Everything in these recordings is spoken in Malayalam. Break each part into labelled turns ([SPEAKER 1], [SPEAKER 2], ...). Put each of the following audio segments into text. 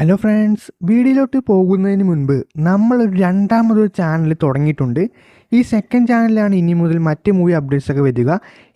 [SPEAKER 1] ഹലോ ഫ്രണ്ട്സ് വീഡിയോയിലോട്ട് പോകുന്നതിന് മുൻപ് നമ്മളൊരു രണ്ടാമതൊരു ചാനൽ തുടങ്ങിയിട്ടുണ്ട്. ഈ സെക്കൻഡ് ചാനലിലാണ് ഇനി മുതൽ മറ്റ് മൂവി അപ്ഡേറ്റ്സ് ഒക്കെ വരിക.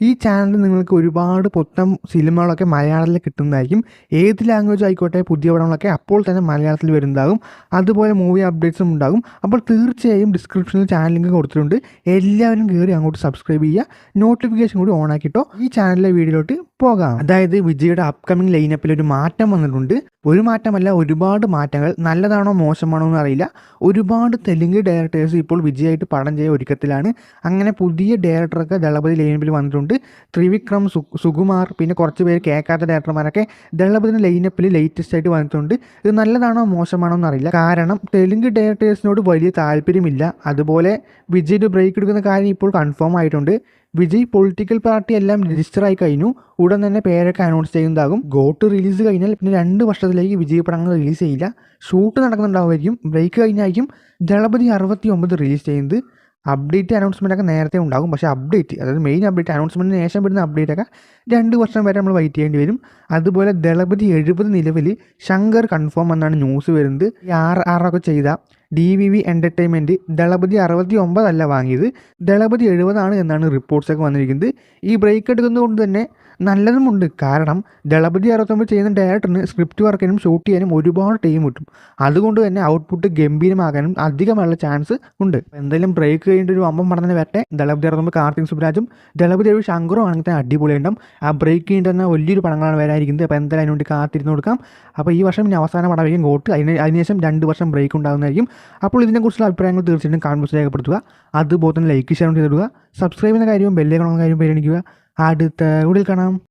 [SPEAKER 1] ഈ ചാനലിൽ നിങ്ങൾക്ക് ഒരുപാട് പൊത്തം സിനിമകളൊക്കെ മലയാളത്തിൽ കിട്ടുന്നതായിരിക്കും. ഏത് ലാംഗ്വേജ് ആയിക്കോട്ടെ പുതിയ പടങ്ങളൊക്കെ അപ്പോൾ തന്നെ മലയാളത്തിൽ വരുന്നതാകും. അതുപോലെ മൂവി അപ്ഡേറ്റ്സും ഉണ്ടാകും. അപ്പോൾ തീർച്ചയായും ഡിസ്ക്രിപ്ഷനിൽ ചാനൽ ലിങ്ക് കൊടുത്തിട്ടുണ്ട്. എല്ലാവരും കയറി അങ്ങോട്ട് സബ്സ്ക്രൈബ് ചെയ്യുക. നോട്ടിഫിക്കേഷൻ കൂടി ഓൺ ആക്കിയിട്ടോ ഈ ചാനലിലെ വീഡിയോയിലോട്ട് പോകാം. അതായത് വിജയുടെ അപ്കമിങ് ലൈനപ്പിൽ ഒരു മാറ്റം വന്നിട്ടുണ്ട്. ഒരു മാറ്റമല്ല ഒരുപാട് മാറ്റങ്ങൾ. നല്ലതാണോ മോശമാണോ എന്ന് അറിയില്ല. ഒരുപാട് തെലുങ്ക് ഡയറക്ടേഴ്സ് ഇപ്പോൾ വിജയായിട്ട് പടം ചെയ്യാൻ ഒരുക്കത്തിലാണ്. അങ്ങനെ പുതിയ ഡയറക്ടറൊക്കെ ദളപതി ലൈനപ്പിൽ വന്നിട്ടുണ്ട്. ത്രിവിക്രം സുകുമാർ പിന്നെ കുറച്ച് പേര് കേൾക്കാത്ത ഡയറക്ടർമാരൊക്കെ ദളപതിന്റെ ലൈനപ്പിൽ ലേറ്റസ്റ്റ് ആയിട്ട് വന്നിട്ടുണ്ട്. ഇത് നല്ലതാണോ മോശമാണോ എന്ന് അറിയില്ല. കാരണം തെലുങ്ക് ഡയറക്ടേഴ്സിനോട് വലിയ താല്പര്യമില്ല. അതുപോലെ വിജയുടെ ബ്രേക്ക് എടുക്കുന്ന കാര്യം ഇപ്പോൾ കൺഫേം ആയിട്ടുണ്ട്. വിജയ് പൊളിറ്റിക്കൽ പാർട്ടി എല്ലാം രജിസ്റ്റർ ആയി കഴിഞ്ഞു. ഉടൻ തന്നെ പേരൊക്കെ അനൗൺസ് ചെയ്യുന്നതാകും. ഗോട്ട് റിലീസ് കഴിഞ്ഞാൽ പിന്നെ രണ്ട് വർഷത്തിലേക്ക് വിജയ് പടങ്ങൾ റിലീസ് ചെയ്യില്ല. ഷൂട്ട് നടക്കുന്നുണ്ടാവുമായിരിക്കും. ബ്രേക്ക് കഴിഞ്ഞായിരിക്കും. ദളപതി അറുപത്തി ഒമ്പത് റിലീസ് ചെയ്യുന്നത്. അപ്ഡേറ്റ് അനൗൺസ്മെന്റ് ഒക്കെ നേരത്തെ ഉണ്ടാകും. പക്ഷേ അപ്ഡേറ്റ് അതായത് മെയിൻ അപ്ഡേറ്റ് അനൗൺസ്മെന്റിന് ശേഷം വരുന്ന അപ്ഡേറ്റ് ഒക്കെ രണ്ട് വർഷം വരെ നമ്മൾ വെയിറ്റ് ചെയ്യേണ്ടി വരും. അതുപോലെ ദളപതി എഴുപത് നിലവിൽ ശങ്കർ കൺഫേം എന്നാണ് ന്യൂസ് വരുന്നത്. ഈ ആർ ആറൊക്കെ ചെയ്ത D V V entertainment Thalapathy അറുപത്തി ഒമ്പതല്ല വാങ്ങിയത്. ദളപതി എഴുപതാണ് എന്നാണ് റിപ്പോർട്ട്സ് ഒക്കെ വന്നിരിക്കുന്നത്. ഈ ബ്രേക്ക് എടുക്കുന്നതുകൊണ്ട് തന്നെ നല്ലതുമുണ്ട്. കാരണം ദളപതി അറുപത്തൊമ്പത് ചെയ്യുന്ന ഡയറക്ടറിന് സ്ക്രിപ്റ്റ് വർക്കിനും ഷൂട്ട് ചെയ്യാനും ഒരുപാട് ടൈം കിട്ടും. അതുകൊണ്ട് തന്നെ ഔട്ട്പുട്ട് ഗംഭീരമാകാനും അധികമുള്ള ചാൻസ് ഉണ്ട്. എന്തായാലും ബ്രേക്ക് കഴിഞ്ഞിട്ട് ഒരു അമ്പം പറഞ്ഞ വരട്ടെ. ദളപതി അറുപത്തൊമ്പത് കാർത്തിക് സുബ്രാജും ദളപതി ഒരു ശങ്കറും ആണെങ്കിൽ തന്നെ അടിപൊളിയുണ്ടാവും ആ ബ്രേക്ക് കഴിഞ്ഞിട്ട് തന്നെ വലിയൊരു പടങ്ങളാണ് വരാതിരിക്കുന്നത് അപ്പോൾ എന്തായാലും അതിനുവേണ്ടി കാത്തിരുന്ന് കൊടുക്കാം. അപ്പോൾ ഈ വർഷം ഇനി അവസാന പടമായിരിക്കും ഗോട്ട്. അതിന് അതിനുശേഷം രണ്ട് വർഷം ബ്രേക്ക് ഉണ്ടാകുന്നതായിരിക്കും. അപ്പോൾ ഇതിനെക്കുറിച്ചുള്ള അഭിപ്രായങ്ങൾ തീർച്ചയായിട്ടും കമൻസ് രേഖപ്പെടുത്തുക. അതുപോലെ തന്നെ ലൈക്ക് ഷെയർ ചെയ്തിടുക സബ്സ്ക്രൈബ് ചെയ്യുന്ന കാര്യവും ബെല്ലേക്കണമെന്ന കാര്യവും പരിഗണിക്കുക. அடுத்த உடல் காணாம்.